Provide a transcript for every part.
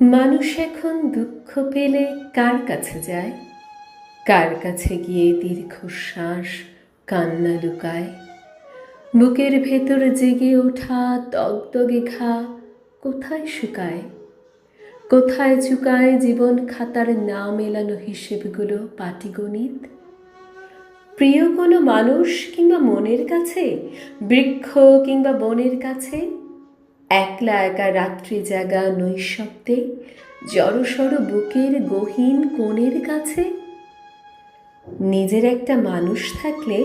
মানুষ এখন দুঃখ পেলে কার কাছে যায়? কার কাছে গিয়ে দীর্ঘশ্বাস, কান্না লুকায়? বুকের ভেতর জেগে ওঠা দগদগে ঘা কোথায় শুকায়? কোথায় চুকায় জীবন খাতার না মেলানো হিসেবগুলো পাটিগণিত? প্রিয় কোনো মানুষ কিংবা মনের কাছে? বৃক্ষ কিংবা বনের কাছে? একলা একা রাত্রি জাগা নৈশব্দে, জড়সড় বুকের গহীন কোণের কাছে। নিজের একটা মানুষ থাকলে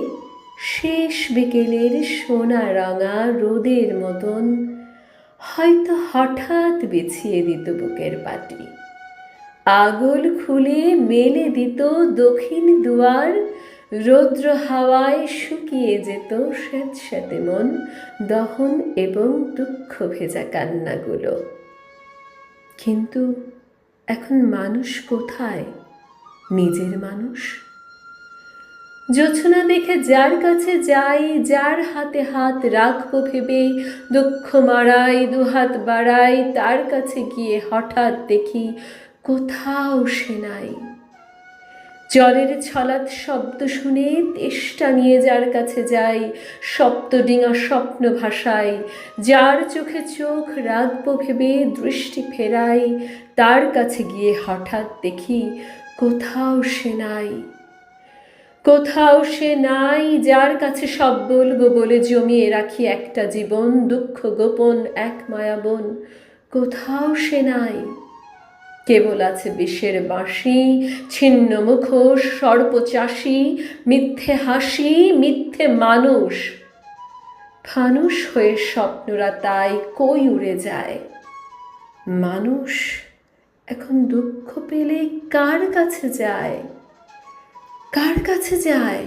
শেষ বিকেলের সোনা রঙা রোদের মতন, হয়তো হঠাৎ বিছিয়ে দিত বুকের পাটি। আগল খুলে মেলে দিত দক্ষিণ দুয়ার রৌদ্র হাওয়ায় শুকিয়ে যেত স্যাঁতস্যাঁতে মন, দহন এবং দুঃখ ভেজা কান্নাগুলো। কিন্তু এখন মানুষ কোথায়? নিজের মানুষ? জোছনা দেখে যার কাছে যাই, যার হাতে হাত রাখব ভেবে, দুঃখ মারাই দুহাত বাড়াই, তার কাছে গিয়ে হঠাৎ দেখি কোথাও সে নাই। জলের ছলাৎ শব্দ শুনে তেষ্টা নিয়ে যার কাছে যাই সপ্তডিঙা স্বপ্ন ভাষায় যার চোখে চোখ রাখব ভেবে দৃষ্টি ফেরাই, তার কাছে গিয়ে হঠাৎ দেখি কোথাও সে নাই। কোথাও সে নাই যার কাছে সব বলব বলে জমিয়ে রাখি একটা জীবন, দুঃখ গোপন, এক মায়াবন কোথাও সে নাই। কেবল আছে বিষের বাঁশি, ছিন্ন মুখোশ সর্পচাষী মিথ্যে হাসি, মিথ্যে মানুষ। ফানুষ হয়ে স্বপ্নরা তাই কই উড়ে যায়? মানুষ এখন দুঃখ পেলে কার কাছে যায়? কার কাছে যায়?